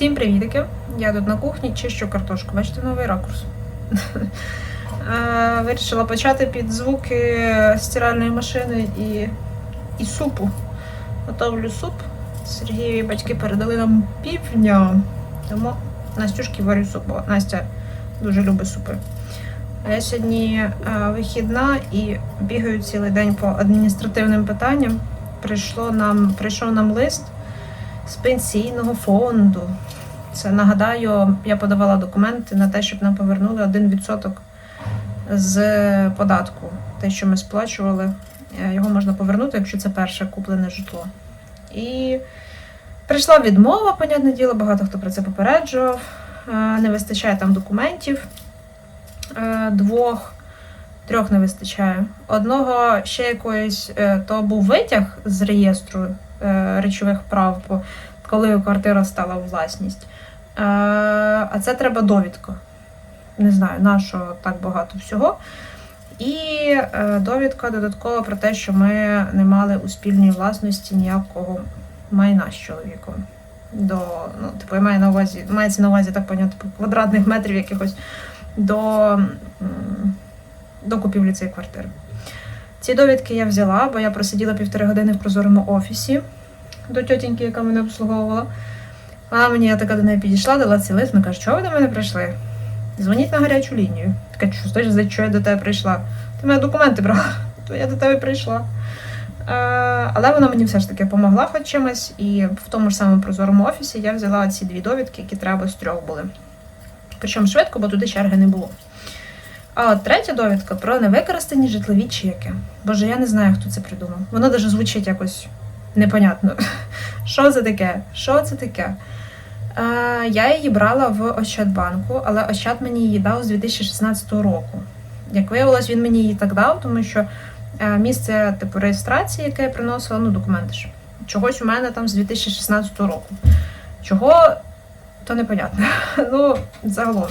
Всім привітики! Я тут на кухні чищу картошку. Бачите новий ракурс. Е, Вирішила почати під звуки стиральної машини і, і супу. Готовлю суп. Сергієві батьки передали нам півдня. Тому Настюшки варю суп, бо Настя дуже любить супи. А я сьогодні е, вихідна і бігаю цілий день по адміністративним питанням. Прийшло нам, прийшов нам лист з пенсійного фонду. Це нагадаю, я подавала документи на те, щоб нам повернули 1% з податку. Те, що ми сплачували, е, його можна повернути, якщо це перше куплене житло. І прийшла відмова, понятне діло, багато хто про це попереджував. Е, Не вистачає там документів. Е, Двох, трьох не вистачає. Одного ще якоїсь, то був витяг з реєстру речових прав, бо коли квартира стала у власність. Е, А це треба довідка. Не знаю, на що так багато всього. І е, довідка додаткова про те, що ми не мали у спільній власності ніякого майна з чоловіком. До, ну, типу, маю на увазі, мається на увазі, так поняти, типу, квадратних метрів якихось до, до купівлі цієї квартири. Ці довідки я взяла, бо я просиділа півтори години в прозорому офісі до тьотіньки, яка мене обслуговувала. Вона мені я така до неї підійшла, дала цей лист, вона каже, чого ви до мене прийшли? Дзвоніть на гарячу лінію. Така, що знаєш, за що я до тебе прийшла? Ти мене документи брала, то я до тебе прийшла. Але вона мені все ж таки допомогла хоч чимось, і в тому ж самому прозорому офісі я взяла ці дві довідки, які треба з трьох були. Причому швидко, бо туди черги не було. А от третя довідка про невикористані житлові чеки. Боже, я не знаю, хто це придумав. Воно навіть звучить якось непонятно. Що це таке? Що це таке? Е, я її брала в Ощадбанку, але Ощад мені її дав з 2016 року. Як виявилось, він мені її так дав, тому що е, місце типу реєстрації, яке я приносила, ну документи ж. Чогось у мене там з 2016 року. Чого, то непонятно. Ну, загалом.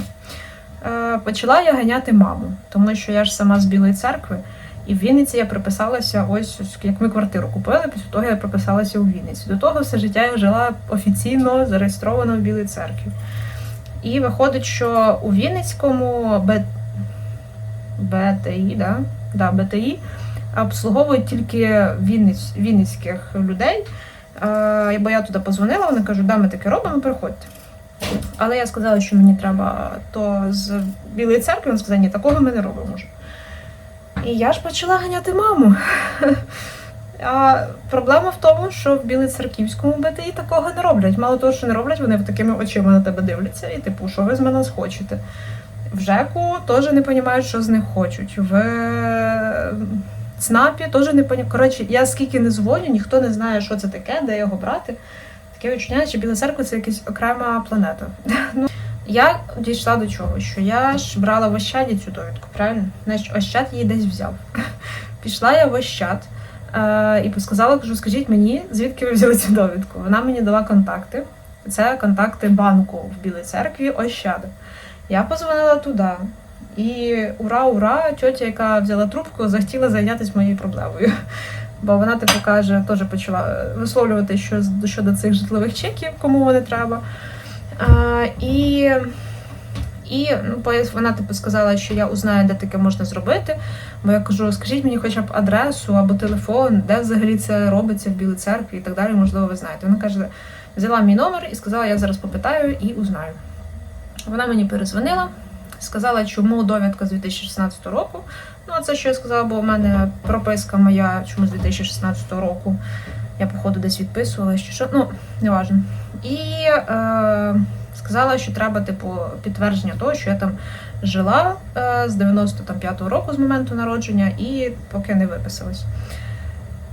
Е, Почала я ганяти маму, тому що я ж сама з Білої церкви, і в Вінниці я приписалася ось, як ми квартиру купили, після того я приписалася у Вінниці. До того все життя я жила офіційно зареєстровано в Білій церкві. І виходить, що у Вінницькому Б... БТІ, да? Да, БТІ обслуговують тільки Вінниць... Вінницьких людей. Е, бо я туди позвонила, вони кажуть, да, ми таке робимо, приходьте. Але я сказала, що мені треба то з Білої церкви, вони сказали, ні, такого ми не робимо. І я ж почала ганяти маму. А проблема в тому, що в Білоцерківському БТІ такого не роблять. Мало того, що не роблять, вони такими очима на тебе дивляться, і типу, що ви з мене хочете. В ЖЕКу теж не розуміють, що з них хочуть. В е, ЦНАПі теж не розуміють. Коротше, я скільки не дзвоню, ніхто не знає, що це таке, де його брати. Таке відчуття, що Біла церква це якась окрема планета. Я дійшла до чого, що я ж брала в Ощаді цю довідку, правильно? Значить, Ощад її десь взяв. Пішла я в Ощад е, і сказала, кажу, скажіть мені, звідки ви взяли цю довідку? Вона мені дала контакти. Це контакти банку в Білій церкві Ощада. Я позвонила туди. І ура, ура, тьотя, яка взяла трубку, захотіла зайнятися моєю проблемою. Бо вона типу каже, теж почала висловлювати що щодо цих житлових чеків, кому вони треба. І і ну, вона типу сказала, що я узнаю, де таке можна зробити. Бо я кажу, скажіть мені хоча б адресу або телефон, де взагалі це робиться в Білій церкві і так далі, можливо, ви знаєте. Вона каже, взяла мій номер і сказала, я зараз попитаю і узнаю. Вона мені перезвонила, сказала, чому довідка з 2016 року. Ну, а це що я сказала, бо в мене прописка моя чому з 2016 року. Я, походу, десь відписувала, чи що, ну, неважно. І е, сказала, що треба, типу, підтвердження того, що я там жила е, з 95-го року, з моменту народження, і поки не виписалась.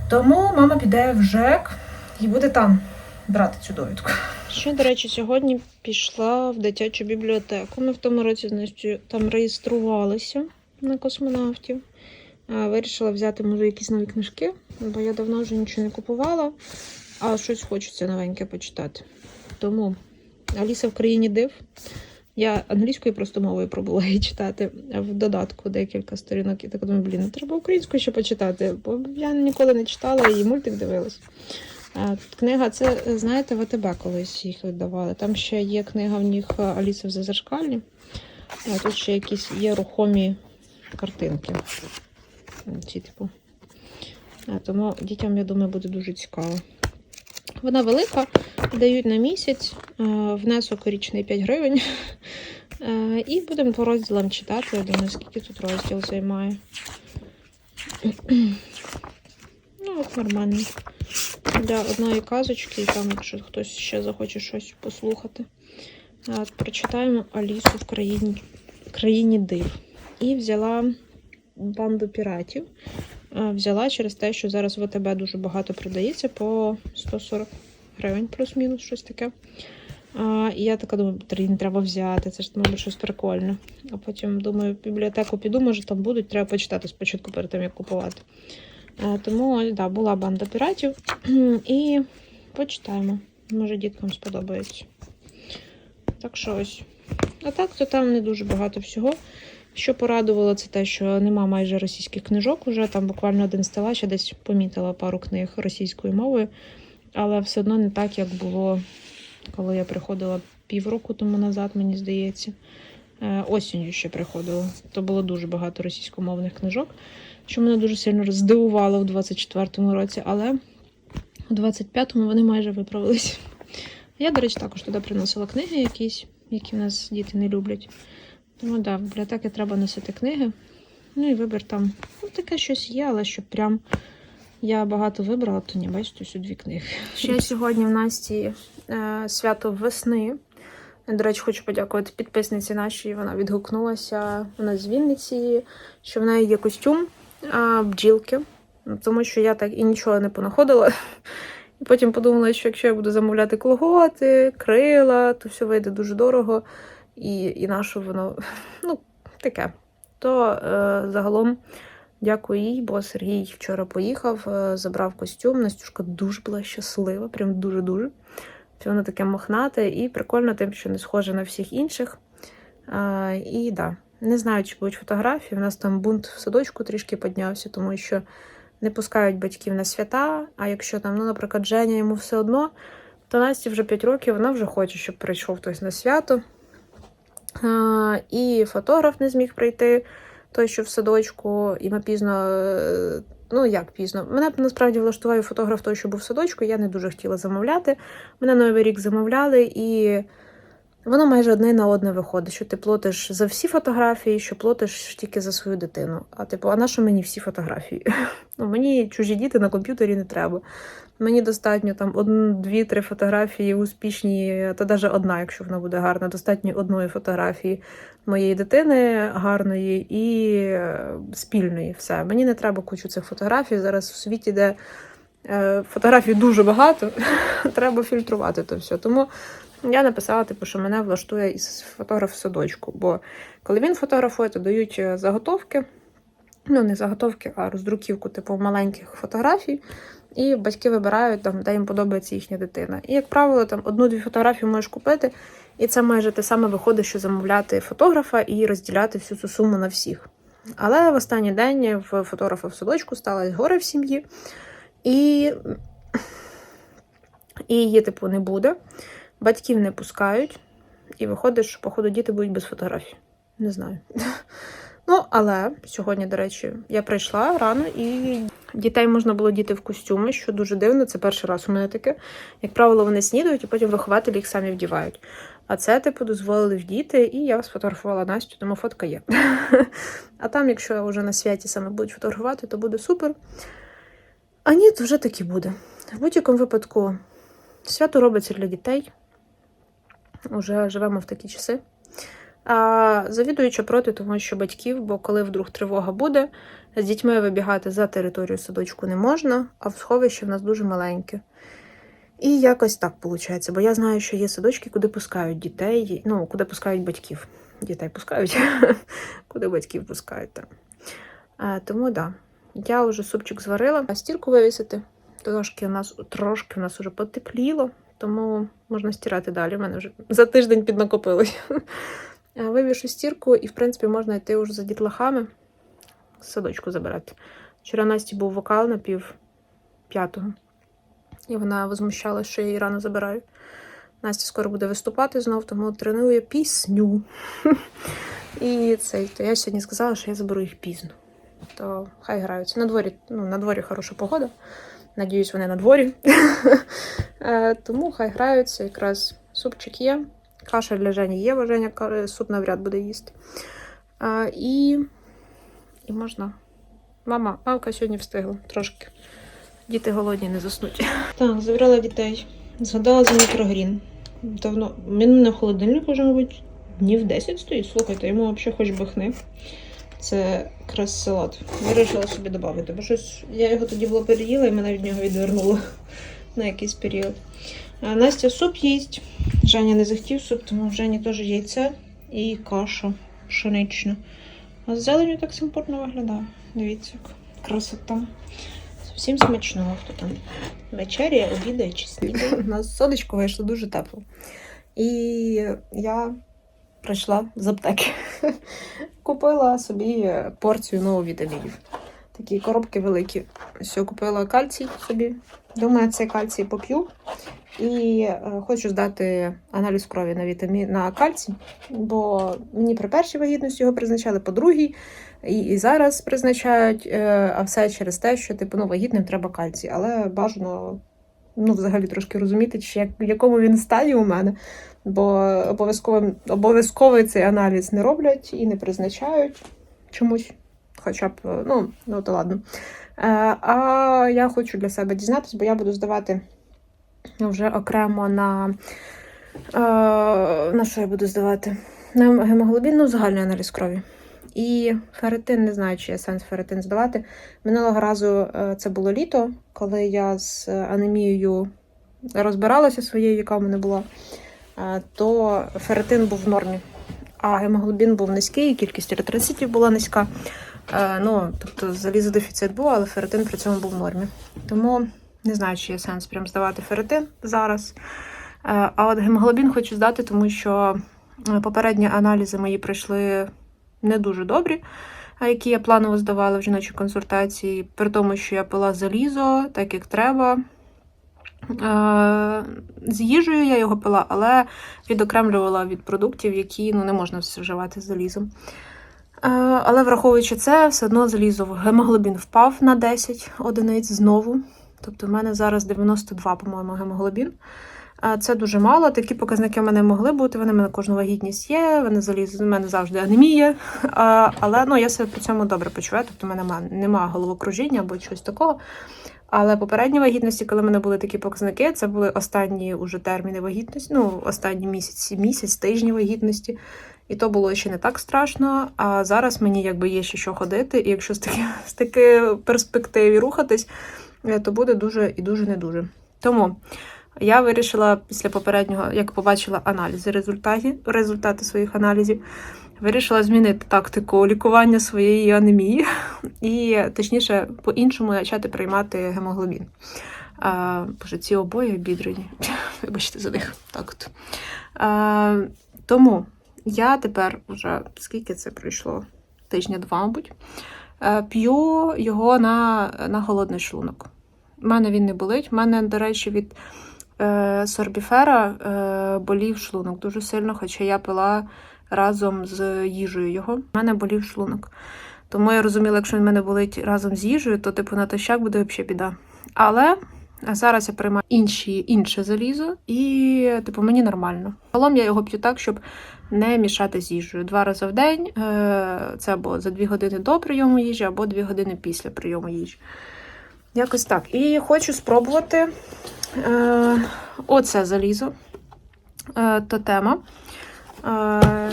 Тому мама піде в ЖЕК і буде там брати цю довідку. Ще, до речі, сьогодні пішла в дитячу бібліотеку. Ми в тому році значить, там реєструвалися на космонавтів. Вирішила взяти, може, якісь нові книжки, бо я давно вже нічого не купувала, а щось хочеться новеньке почитати. Тому Аліса в країні див. Я англійською просто мовою пробувала її читати в додатку декілька сторінок. І так думаю, блін, ну треба українською ще почитати, бо я ніколи не читала і мультик дивилась. Книга, це, знаєте, ВТБ колись їх видавали. Там ще є книга в них Аліса в Зазеркальні. Тут ще якісь є рухомі картинки. Ці, типу. Тому дітям, я думаю, буде дуже цікаво. Вона велика, дають на місяць, е, внесок річний 5 гривень. Е, І будемо по розділам читати. Я думаю, скільки тут розділ займає. Ну, от нормально. Для одної казочки, і там, якщо хтось ще захоче щось послухати. От, прочитаємо Алісу в країні, країні див. І взяла банду піратів. А, Взяла через те, що зараз в АТБ дуже багато продається по 140 гривень, плюс-мінус, щось таке. А, і я така думаю, «Блін, треба взяти, це ж мабуть щось прикольне. А потім думаю, в бібліотеку піду, може там будуть, треба почитати спочатку перед тим, як купувати. Е, Тому да, була банда піратів. І почитаємо. Може, діткам сподобається. Так що ось. А так, то там не дуже багато всього. Що порадувало, це те, що нема майже російських книжок уже. Там буквально один стелаж, я десь помітила пару книг російською мовою, але все одно не так, як було, коли я приходила півроку тому назад, мені здається. Е, Осінню ще приходила. То було дуже багато російськомовних книжок що мене дуже сильно здивувало в 24-му році, але у 25-му вони майже виправились. Я, до речі, також туди приносила книги якісь, які в нас діти не люблять. Тому так, да, в бібліотеки треба носити книги. Ну і вибір там. Ну, таке щось є, але щоб прям я багато вибрала, то ні, бачите, ось дві книги. Ще сьогодні в Насті е, свято весни. До речі, хочу подякувати підписниці нашій. Вона відгукнулася. Вона з Вінниці, що в неї є костюм а, бджілки, тому що я так і нічого не понаходила. І потім подумала, що якщо я буду замовляти колготи, крила, то все вийде дуже дорого. І, і на що воно ну, таке. То е, загалом дякую їй, бо Сергій вчора поїхав, е, забрав костюм. Настюшка дуже була щаслива, прям дуже-дуже. Що воно таке мохнате і прикольно, тим, що не схоже на всіх інших. А, і да, не знаю, чи будуть фотографії. У нас там бунт в садочку трішки піднявся, тому що не пускають батьків на свята. А якщо там, ну, наприклад, Женя йому все одно, то Насті вже 5 років, вона вже хоче, щоб прийшов хтось на свято. І фотограф не зміг прийти, той, що в садочку, і ми пізно. е, Ну, як пізно. Мене насправді влаштував фотограф той, що був в садочку, я не дуже хотіла замовляти. Мене Новий рік замовляли, і воно майже одне на одне виходить, що ти платиш за всі фотографії, що платиш тільки за свою дитину. А типу, а на що мені всі фотографії? Ну, мені чужі діти на комп'ютері не треба. Мені достатньо там одну, дві, три фотографії успішні, та навіть одна, якщо вона буде гарна, достатньо одної фотографії моєї дитини гарної і е, спільної. Все. Мені не треба кучу цих фотографій. Зараз в світі, де е, фотографій дуже багато, треба фільтрувати то все. Тому я написала, типу, що мене влаштує із фотограф в садочку. Бо коли він фотографує, то дають е, заготовки. Ну, не заготовки, а роздруківку, типу, маленьких фотографій. І батьки вибирають, там, де їм подобається їхня дитина. І, як правило, там одну-дві фотографії можеш купити, і це майже те саме виходить, що замовляти фотографа і розділяти всю цю суму на всіх. Але в останній день в фотографа в садочку сталося горе в сім'ї, і, і її, типу, не буде. Батьків не пускають, і виходить, що, походу, діти будуть без фотографій. Не знаю. Ну, але сьогодні, до речі, я прийшла рано і дітей можна було діти в костюми, що дуже дивно. Це перший раз у мене таке. Як правило, вони снідають, і потім вихователі їх самі вдівають. А це, типу, дозволили вдіти, і я сфотографувала Настю, тому фотка є. А там, якщо вже на святі саме будуть фотографувати, то буде супер. А ні, то вже таки буде. В будь-якому випадку свято робиться для дітей. Уже живемо в такі часи. А, завідуюча проти, тому що батьків, бо коли вдруг тривога буде, з дітьми вибігати за територію садочку не можна, а в сховище в нас дуже маленьке. І якось так виходить. Бо я знаю, що є садочки, куди пускають дітей, ну, куди пускають батьків. Дітей пускають, куди батьків пускають. Так. А, тому так. Да. Я вже супчик зварила, а стірку вивісити. Трошки у нас трошки у нас вже потепліло, тому можна стирати далі. У мене вже за тиждень піднакопилось. Вивішу стірку, і, в принципі, можна йти вже за дітлахами садочку забирати. Вчора Насті був вокал на пів п'ятого. і вона возмущалася, що я її рано забираю. Настя скоро буде виступати знов, тому тренує пісню. І цей, то я сьогодні сказала, що я заберу їх пізно. То хай граються. На дворі, ну, на дворі хороша погода. Надіюсь, вони на дворі. Е, Тому хай граються. Якраз супчик є. Каша для Жені є, бо Женя суп навряд буде їсти. І, і можна. Мама, мамка сьогодні встигла трошки. Діти голодні, не заснуть. Так, забрала дітей. Згадала за мікрогрін. Давно. Він в холодильнику вже, мабуть, днів 10 стоїть. Слухайте, йому взагалі хоч би хни. Це якраз салат. Вирішила собі додати, бо щось я його тоді було переїла і мене від нього відвернуло на якийсь період. Настя суп їсть. Женя не захотів суп, тому в Жені теж яйце і каша пшенична. А з зеленю так симпотно виглядає. Дивіться, як красота. Всім смачного, хто там вечеря, обідає чи снідає. У нас сонечко вийшло дуже тепло. І я прийшла з аптеки. Купила собі порцію нових вітамінів. Такі коробки великі. Все, купила кальцій собі. Думаю, цей кальцій поп'ю. І е, хочу здати аналіз крові на вітамін на кальцій, бо мені при першій вагітності його призначали, по другій, і, і зараз призначають, е, а все через те, що типу ну, вагітним треба кальцій. Але бажано ну, взагалі трошки розуміти, чи як, в якому він стані у мене, бо обов'язково, обов'язковий цей аналіз не роблять і не призначають чомусь. Хоча б, е, ну, ну то ладно. Е, а я хочу для себе дізнатись, бо я буду здавати вже окремо на. Е, на що я буду здавати? На гемоглобін, ну, загальний аналіз крові. І ферритин, не знаю, чи є сенс ферритин здавати. Минулого разу це було літо, коли я з анемією розбиралася своєю, яка в мене була, то ферритин був в нормі. А гемоглобін був низький, кількість еритроцитів була низька. Е, Ну, тобто залізодефіцит був, але ферритин при цьому був в нормі. Тому не знаю, чи є сенс прям здавати ферритин зараз. Е, А от гемоглобін хочу здати, тому що е, попередні аналізи мої пройшли не дуже добрі, які я планово здавала в жіночій консультації, при тому, що я пила залізо, так як треба. З їжею я його пила, але відокремлювала від продуктів, які ну, не можна вживати з залізом. Е, Але враховуючи це, все одно залізо в гемоглобін впав на 10 одиниць знову. Тобто в мене зараз 92, по-моєму, гемоглобін. Е, Це дуже мало. Такі показники в мене могли бути. Вони в мене кожну вагітність є. Вони заліз, у мене завжди анемія. Е, Але ну, я себе при цьому добре почуваю. Тобто в мене нема, нема головокружіння або чогось такого. Але попередні вагітності, коли в мене були такі показники, це були останні уже терміни вагітності, ну, останні місяці, місяць, тижні вагітності. І то було ще не так страшно. А зараз мені якби є ще що ходити, і якщо з таки, з таки перспективі рухатись, е, то буде дуже і дуже не дуже. Тому я вирішила після попереднього, як побачила аналізи, результати, результати своїх аналізів, вирішила змінити тактику лікування своєї анемії і, точніше, по-іншому почати приймати гемоглобін. А, боже, ці обоє обідрані. Вибачте за них. Так. А, тому я тепер вже скільки це пройшло? Тижня два, мабуть. е, П'ю його на, на холодний шлунок. У мене він не болить. У мене, до речі, від е, сорбіфера е, болів шлунок дуже сильно, хоча я пила разом з їжею його. У мене болів шлунок. Тому я розуміла, якщо він мене болить разом з їжею, то типу натощак буде взагалі біда. Але зараз я приймаю інші, інше залізо, і типу мені нормально. Загалом я його п'ю так, щоб не мішати з їжею. Два рази в день. е, Це або за дві години до прийому їжі, або дві години після прийому їжі. Якось так. І хочу спробувати е, оце залізо. Е, тотема. Е,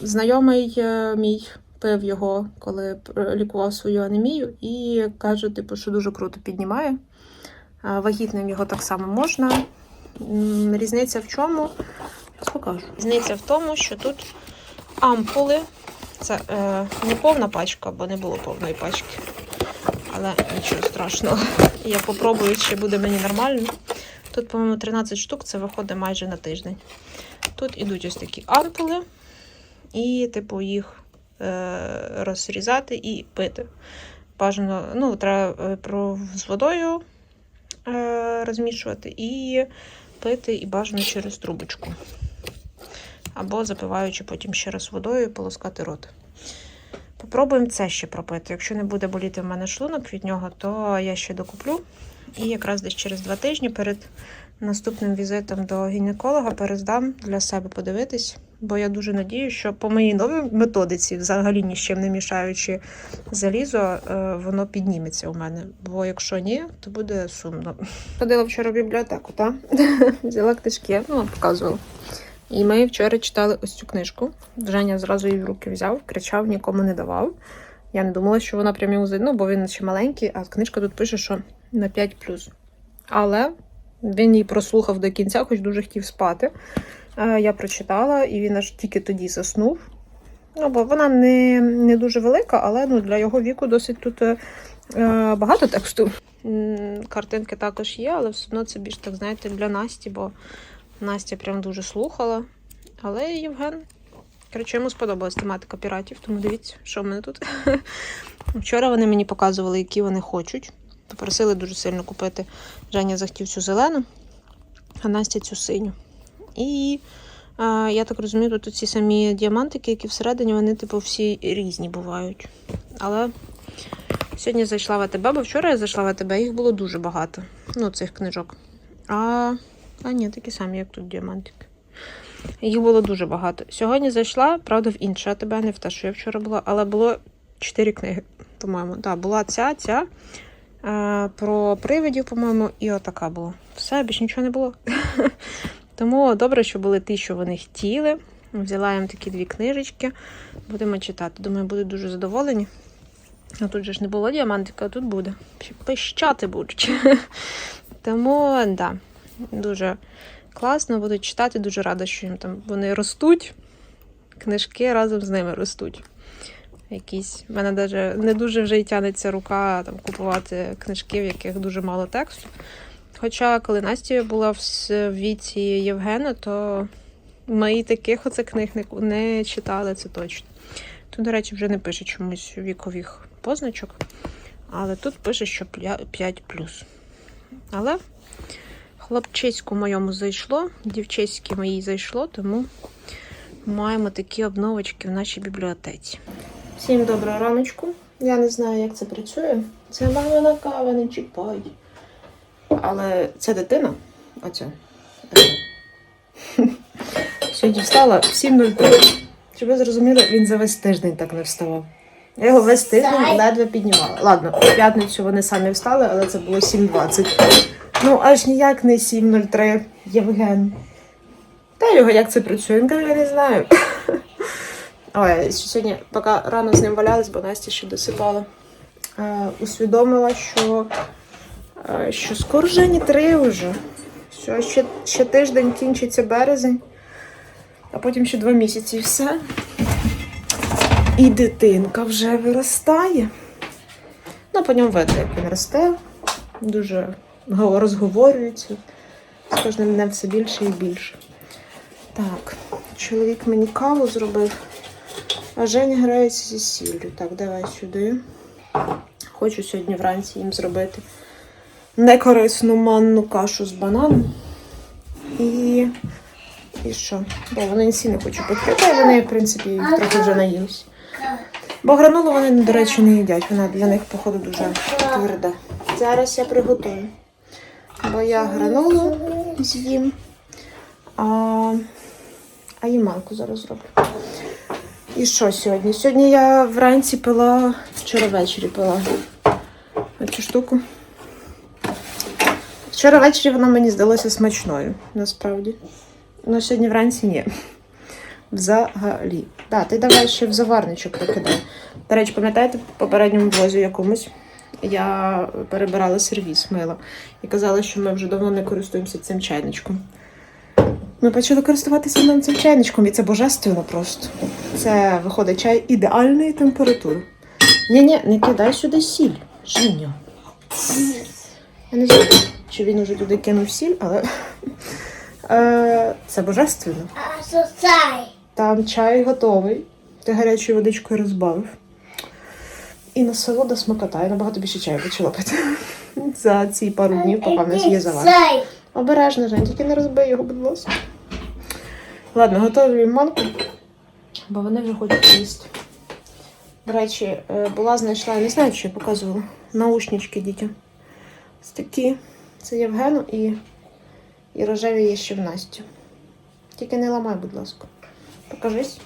знайомий мій пив його, коли лікував свою анемію, і каже, типу, що дуже круто піднімає. Вагітним його так само можна. Різниця в чому? Зараз покажу. Різниця в тому, що тут ампули. Це е, не повна пачка, бо не було повної пачки. Але нічого страшного. Я попробую, чи буде мені нормально. Тут, по-моєму, 13 штук, це виходить майже на тиждень. Тут ідуть ось такі ампули, і, типу, їх е, розрізати і пити. Бажано, ну, треба е, з водою розмішувати і пити і бажано через трубочку. Або запиваючи потім ще раз водою полоскати рот. Попробуємо це ще пропити. Якщо не буде боліти в мене шлунок від нього, то я ще докуплю. І якраз десь через два тижні перед наступним візитом до гінеколога перездам для себе подивитись. Бо я дуже надію, що по моїй новій методиці, взагалі ні з чим не мішаючи залізо, е, воно підніметься у мене. Бо якщо ні, то буде сумно. Ходила вчора в бібліотеку, так? Взяла книжки, ну, показувала. І ми вчора читали ось цю книжку. Женя зразу її в руки взяв, кричав, нікому не давав. Я не думала, що вона прям йому ну, бо він ще маленький, а книжка тут пише, що на 5 Але він її прослухав до кінця, хоч дуже хотів спати. Е, Я прочитала, і він аж тільки тоді заснув. Ну, бо вона не, не дуже велика, але ну, для його віку досить тут е, е, багато тексту. Картинки також є, але все одно це більш так, знаєте, для Насті, бо Настя прям дуже слухала. Але Євген. Коротше, йому сподобалась тематика піратів, тому дивіться, що в мене тут. Вчора вони мені показували, які вони хочуть. Попросили дуже сильно купити. Женя захотів цю зелену, а Настя цю синю. І а, я так розумію, тут ці самі діамантики, які всередині, вони, типу, всі різні бувають. Але сьогодні зайшла в АТБ, бо вчора я зайшла в АТБ, їх було дуже багато. Ну, цих книжок. А, а ні, такі самі, як тут діамантики. Їх було дуже багато. Сьогодні зайшла, правда, в інше АТБ, не в те, що я вчора була, але було чотири книги, по-моєму. Так, була ця, ця. е, Про привидів, по-моєму, і отака була. Все, більше нічого не було. Тому добре, що були ті, що вони хотіли. Взяла їм такі дві книжечки. Будемо читати. Думаю, будуть дуже задоволені. А тут же ж не було діамантика, а тут буде. Пищати будуть. Тому, да, дуже класно, будуть читати. Дуже рада, що їм там вони ростуть. Книжки разом з ними ростуть. Якісь. В мене навіть не дуже вже й тянеться рука там, купувати книжки, в яких дуже мало тексту. Хоча, коли Настя була в віці Євгена, то ми таких оце книг не, читали, це точно. Тут, до речі, вже не пише чомусь вікових позначок, але тут пише, що 5 Але хлопчиську моєму зайшло, дівчиськи моїй зайшло, тому маємо такі обновочки в нашій бібліотеці. Всім доброго раночку. Я не знаю, як це працює. Це мамина кава, не чіпай. Але це дитина. Оця. Сьогодні встала в 7.03. Щоб ви зрозуміли, він за весь тиждень так не вставав. Я його весь тиждень ледве піднімала. Ладно, в п'ятницю вони самі встали, але це було 7.20. Ну, аж ніяк не 7.03, Євген. Та його як це працює? Він каже, я не знаю. Ой, сьогодні, поки рано з ним валялась, бо Настя ще досипала, е, усвідомила, що, що скоро Жені три вже. Що ще, ще тиждень кінчиться березень, а потім ще два місяці і все. І дитинка вже виростає. Ну, по ньому видно, як він росте. Дуже розговорюється. З кожним днем все більше і більше. Так, чоловік мені каву зробив, а Женя грається зі сіллю. Так, давай сюди. Хочу сьогодні вранці їм зробити некорисну манну кашу з бананом. І. І що? Бо вони всі не хочуть пити. Й вони, в принципі, трохи вже наїлись. Бо гранулу вони, до речі, не їдять. Вона для них, походу, дуже тверда. Зараз я приготую. Бо я гранулу з'їм, а, а манку зараз зроблю. І що сьогодні? Сьогодні я вранці пила, вчора ввечері пила цю штуку. Вчора ввечері вона мені здалася смачною, насправді. Ну, сьогодні вранці ні. Взагалі. Так, ти давай ще в заварничок викидай. До речі, пам'ятаєте, в попередньому влозі якомусь я перебирала сервіс мила і казала, що ми вже давно не користуємося цим чайничком. Ми почали користуватися ним цим чайничком, і це божественно просто. Це виходить чай ідеальної температури. Ні-ні, не кидай сюди сіль, Женя. Я не знаю, чи він уже туди кинув сіль, але е, це божественно. Що? Там чай готовий. Ти гарячою водичкою розбавив. І насолода смакота. Я набагато більше чаю почала пити. за ці пару днів, поки в нас є завар. Зай. Обережно, Жень, тільки не розбий його, будь ласка. Ладно, готовлю манку, бо вони вже хочуть їсти. До речі, е, була знайшла, я не знаю, чи я показувала, наушнички дітям. Ось такі. Це Євгену і, і рожеві є ще в Насті. Тільки не ламай, будь ласка. Покажись.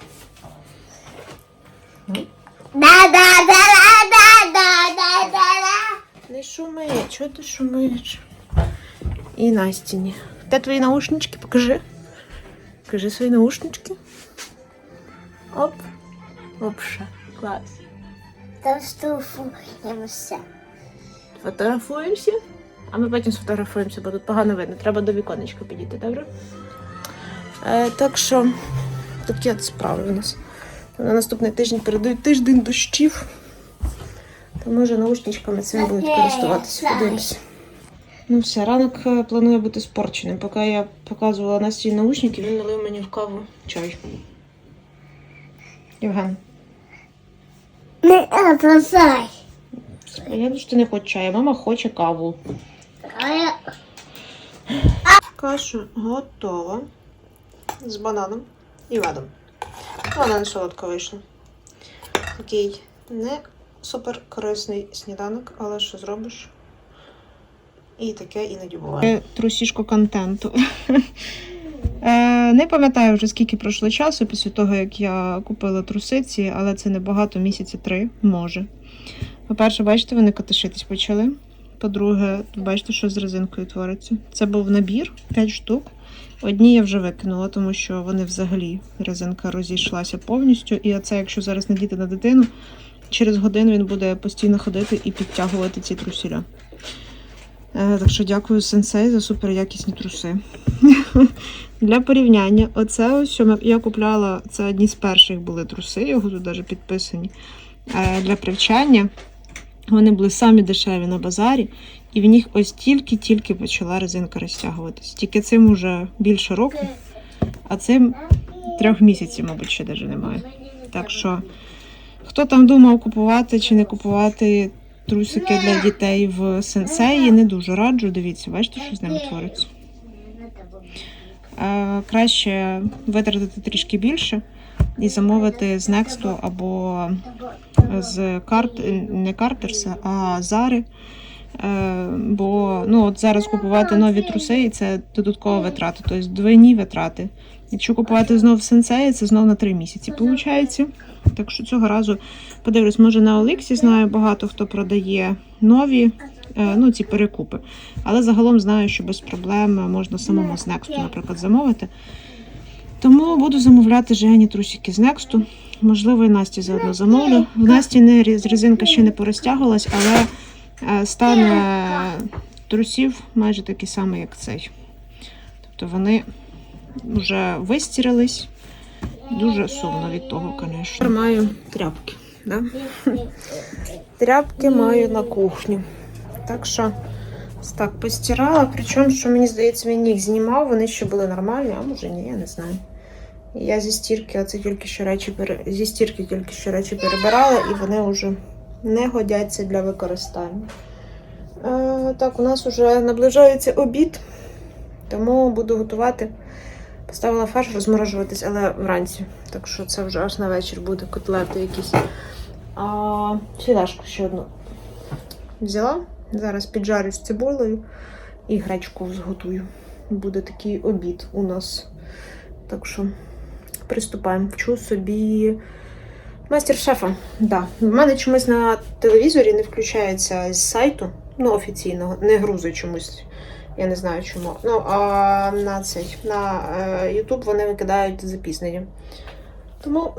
Не шуми, чого ти шумиш? І Настіні. Де твої наушнички? Покажи. Покажи свої наушнички. Оп. Опша. Клас. Там штуфуємося. Фотографуємося. А ми потім сфотографуємося, бо тут погано видно. Треба до віконечка підійти, добре? Е, так що такі от справи у нас. На наступний тиждень передають тиждень дощів. То може наушничками цим будуть користуватися. Подивимося. Ну все, ранок е, планує бути спорченим. Поки я показувала Насті наушники, він налив мені в каву чай. Євген, Не опасай. я що ти не хочеш чаю, мама хоче каву. Каша готова. З бананом і медом. Вона не солодка вийшла. Такий не супер корисний сніданок, але що зробиш? І таке іноді буває. Трусішку контенту. Е, Не пам'ятаю вже скільки пройшло часу після того, як я купила трусиці, але це небагато, місяці три, може. По-перше, бачите, вони катишитись почали. По-друге, бачите, що з резинкою твориться. Це був набір 5 штук. Одні я вже викинула, тому що вони взагалі резинка розійшлася повністю. І оце, якщо зараз надіти на дитину, через годину він буде постійно ходити і підтягувати ці трусіля. Е, Так що дякую сенсей за супер якісні труси. Для порівняння, оце ось, що я купляла, це одні з перших були труси, його тут навіть підписані. Е, Для привчання. Вони були самі дешеві на базарі, і в них ось тільки-тільки почала резинка розтягуватись. Тільки цим уже більше року, а цим трьох місяців, мабуть, ще навіть немає. Так що, хто там думав купувати чи не купувати трусики для дітей в сенсеї, не дуже раджу. Дивіться, бачите, що з ними твориться. Е, краще витратити трішки більше і замовити з Next або з карт, не Картерса, а Зари. Е, бо ну, от зараз купувати нові труси і це додаткова витрата, тобто двойні витрати. Якщо купувати знов сенсеї, це знов на 3 місяці виходить. Так що цього разу подивлюсь, може на Оліксі знаю багато хто продає нові, е, ну ці перекупи. Але загалом знаю, що без проблем можна самому з Next, наприклад, замовити. Тому буду замовляти Жені трусики з Next. Можливо, і Насті заодно замовлю. В Насті не резинка ще не порозтягувалась, але е, стан е, трусів майже такий самий, як цей. Тобто вони вже вистірились. Дуже сумно від того, звісно. Маю тряпки. Да? Тряпки маю на кухню. Так що так постирала. Причому, що мені здається, він їх знімав, вони ще були нормальні, а може ні, я не знаю. Я зі стірки, оце тільки що речі зі стірки тільки що речі перебирала, і вони вже не годяться для використання. Е, так, у нас вже наближається обід, тому буду готувати. Поставила фарш розморожуватись, але вранці. Так що це вже аж на вечір буде котлети якісь. А, філешку ще одну взяла. Зараз піджарю з цибулею і гречку зготую. Буде такий обід у нас. Так що приступаємо. Вчу собі майстер-шефа. Да. У мене чомусь на телевізорі не включається з сайту, ну, офіційного, не грузить чомусь. Я не знаю чому. Ну, а на цей на е, YouTube вони викидають запізнення. Тому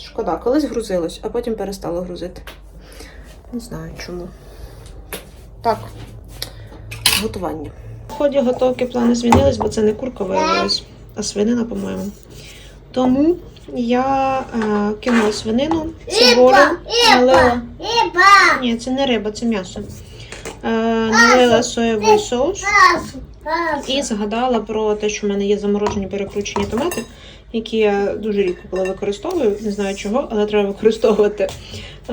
шкода, колись грузилось, а потім перестало грузити. Не знаю чому. Так, готування. В ході готовки плани змінились, бо це не курка виявилась, а свинина, по-моєму. Тому я е, кинула свинину, цибулю, налила. Риба. Ні, це не риба, це м'ясо. Е, налила соєвий соус і згадала про те, що в мене є заморожені перекручені томати. Які я дуже рідко коли використовую. Не знаю чого, але треба використовувати,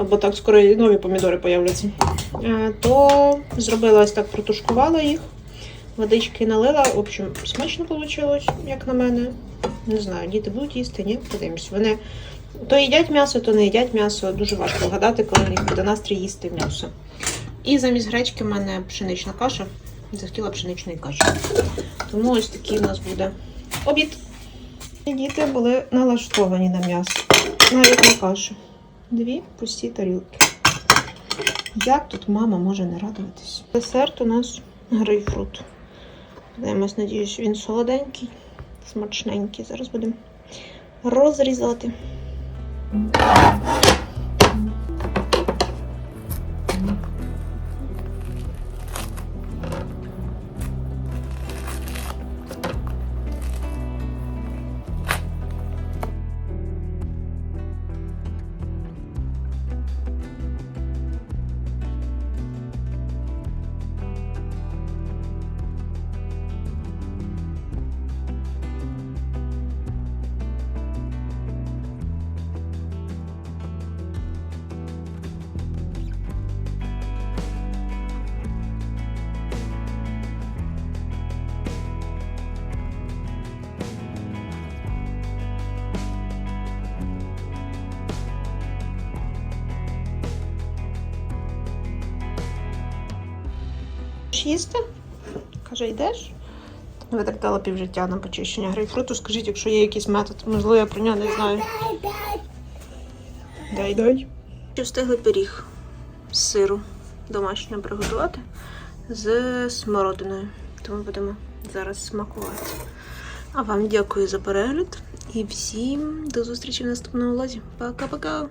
бо так скоро і нові помідори появляться. Е, То зробила ось так, протушкувала їх, водички налила. В общем, смачно вийшло, як на мене. Не знаю, діти будуть їсти, ні, подивимось. Вони то їдять м'ясо, то не їдять м'ясо. Дуже важко вгадати, коли в них буде настрій їсти м'ясо. І замість гречки в мене пшенична каша. Захотіла пшеничної каші. Тому ось такий у нас буде обід. Діти були налаштовані на м'ясо, навіть не кашу. Дві пусті тарілки. Як тут мама може не радуватись? Десерт у нас грейпфрут. Подивимось, надіюсь, він солоденький, смачненький. Зараз будемо розрізати. Хочеш? Каже, йдеш? Витратила півжиття на почищення грейпфруту. Скажіть, якщо є якийсь метод, можливо, я про нього не знаю. Дай дай. Чи встигли пиріг з сиру домашнього приготувати з смородиною. Тому будемо зараз смакувати. А вам дякую за перегляд і всім до зустрічі в наступному влозі. Пока-пока!